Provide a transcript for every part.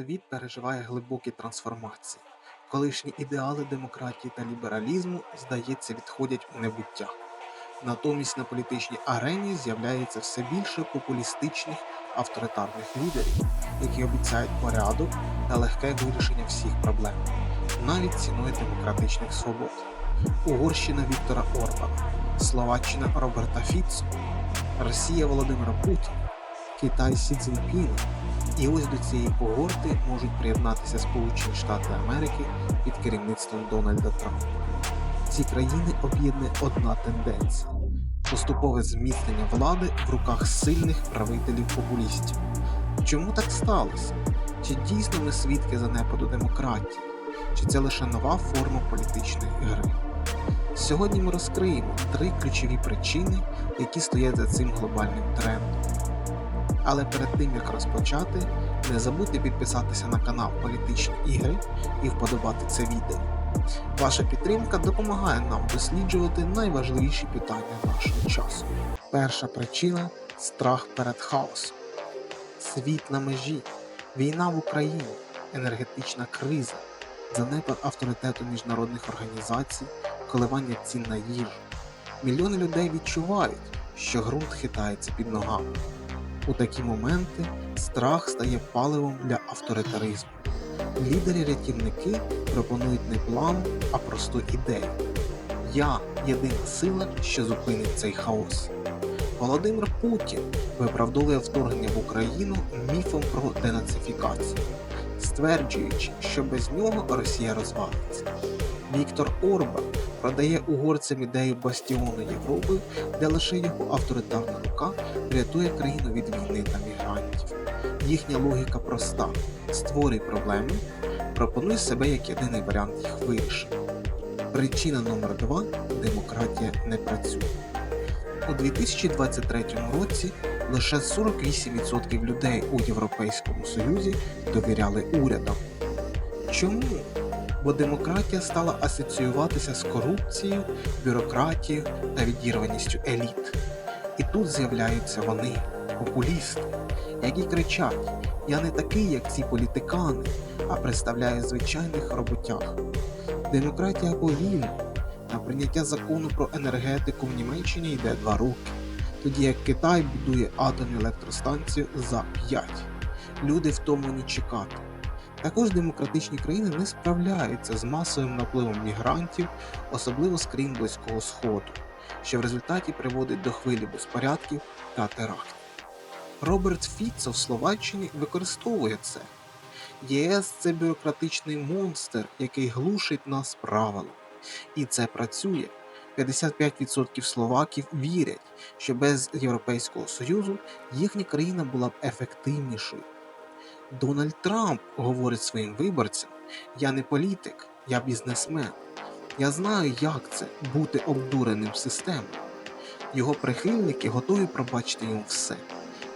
світ переживає глибокі трансформації. Колишні ідеали демократії та лібералізму, здається, відходять у небуття. Натомість на політичній арені з'являється все більше популістичних авторитарних лідерів, які обіцяють порядок та легке вирішення всіх проблем, навіть ціною демократичних свобод. Угорщина Віктора Орбана, Словаччина Роберта Фіцо, Росія Володимира Путіна, Китай Сі Цзіньпіна. І ось до цієї когорти можуть приєднатися Сполучені Штати Америки під керівництвом Дональда Трампа. Ці країни об'єднує одна тенденція поступове зміцнення влади в руках сильних правителів популістів. Чому так сталося? Чи дійсно ми свідки занепаду демократії, чи це лише нова форма політичної гри? Сьогодні ми розкриємо три ключові причини, які стоять за цим глобальним трендом. Але перед тим як розпочати, не забудьте підписатися на канал Політичні ігри і вподобати це відео. Ваша підтримка допомагає нам досліджувати найважливіші питання нашого часу. Перша причина страх перед хаосом. Світ на межі, війна в Україні, енергетична криза, занепад авторитету міжнародних організацій, коливання цін на їжу. Мільйони людей відчувають, що ґрунт хитається під ногами. У такі моменти страх стає паливом для авторитаризму. Лідери-рятівники пропонують не план, а просту ідею. Я єдина сила, що зупинить цей хаос. Володимир Путін виправдовує вторгнення в Україну міфом про денацифікацію, стверджуючи, що без нього Росія розвалиться. Віктор Орбан продає угорцям ідею бастіону Європи, де лише його авторитарна рука врятує країну від війни та мігрантів. Їхня логіка проста: створюй проблеми, пропонуй себе як єдиний варіант їх вирішення. Причина номер два демократія не працює. У 2023 році лише 48% людей у Європейському Союзі довіряли урядам. Чому? Бо демократія стала асоціюватися з корупцією, бюрократією та відірваністю еліт. І тут з'являються вони, популісти, які кричать: Я не такий, як ці політикани, а представляю звичайних роботяг. Демократія повільна. На прийняття закону про енергетику в Німеччині йде 2 роки, тоді як Китай будує атомну електростанцію за 5. Люди втомлені чекати. Також демократичні країни не справляються з масовим напливом мігрантів, особливо з країн Близького Сходу, що в результаті приводить до хвилі безпорядків та терактів. Роберт Фіцо в Словаччині використовує це. ЄС це бюрократичний монстр, який глушить нас правилом. І це працює. 55% словаків вірять, що без Європейського Союзу їхня країна була б ефективнішою. Дональд Трамп говорить своїм виборцям: я не політик, я бізнесмен. Я знаю, як це бути обдуреним системою. Його прихильники готові пробачити йому все,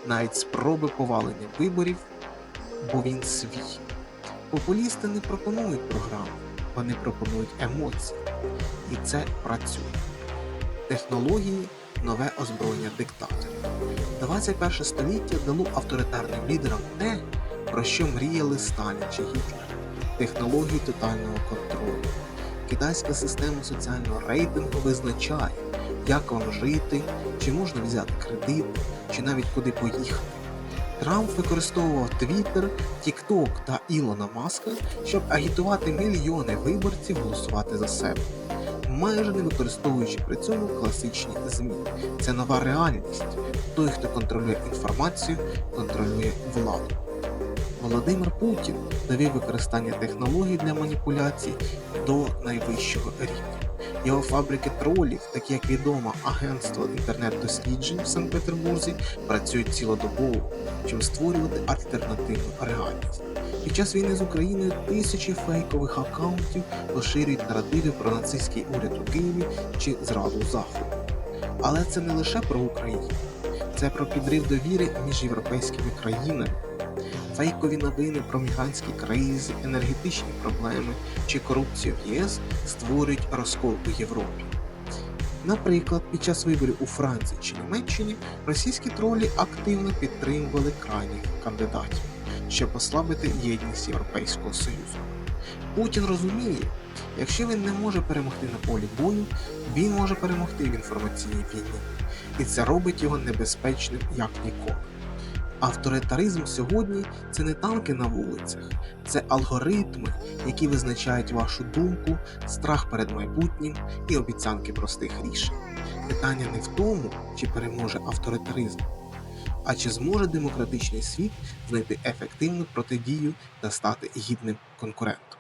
навіть спроби повалення виборів, бо він свій. Популісти не пропонують програми, вони пропонують емоції. І це працює. Технології нове озброєння диктаторів. 21 століття дало авторитарним лідерам те, про що мріяли Сталін чи Гітлер технології тотального контролю. Китайська система соціального рейтингу визначає, як вам жити, чи можна взяти кредит, чи навіть куди поїхати. Трамп використовував Twitter, TikTok та Ілона Маска, щоб агітувати мільйони виборців голосувати за себе, майже не використовуючи при цьому класичні ЗМІ. Це нова реальність. Той, хто контролює інформацію, контролює владу. Володимир Путін довів використання технологій для маніпуляцій до найвищого рівня. Його фабрики тролів, такі як відоме агентство інтернет-досліджень в Санкт-Петербурзі, працюють цілодобово, щоб створювати альтернативну реальність. Під час війни з Україною тисячі фейкових аккаунтів поширюють наративи про нацистський уряд у Києві чи зраду Заходу. Але це не лише про Україну, це про підрив довіри між європейськими країнами. Фейкові новини про мігрантські кризи, енергетичні проблеми чи корупцію в ЄС створюють розкол у Європі. Наприклад, під час виборів у Франції чи Німеччині російські тролі активно підтримували крайніх кандидатів, щоб послабити єдність Європейського Союзу. Путін розуміє, якщо він не може перемогти на полі бою, він може перемогти в інформаційній війні, і це робить його небезпечним як ніколи. Авторитаризм сьогодні це не танки на вулицях, це алгоритми, які визначають вашу думку, страх перед майбутнім і обіцянки простих рішень. Питання не в тому, чи переможе авторитаризм, а чи зможе демократичний світ знайти ефективну протидію та стати гідним конкурентом.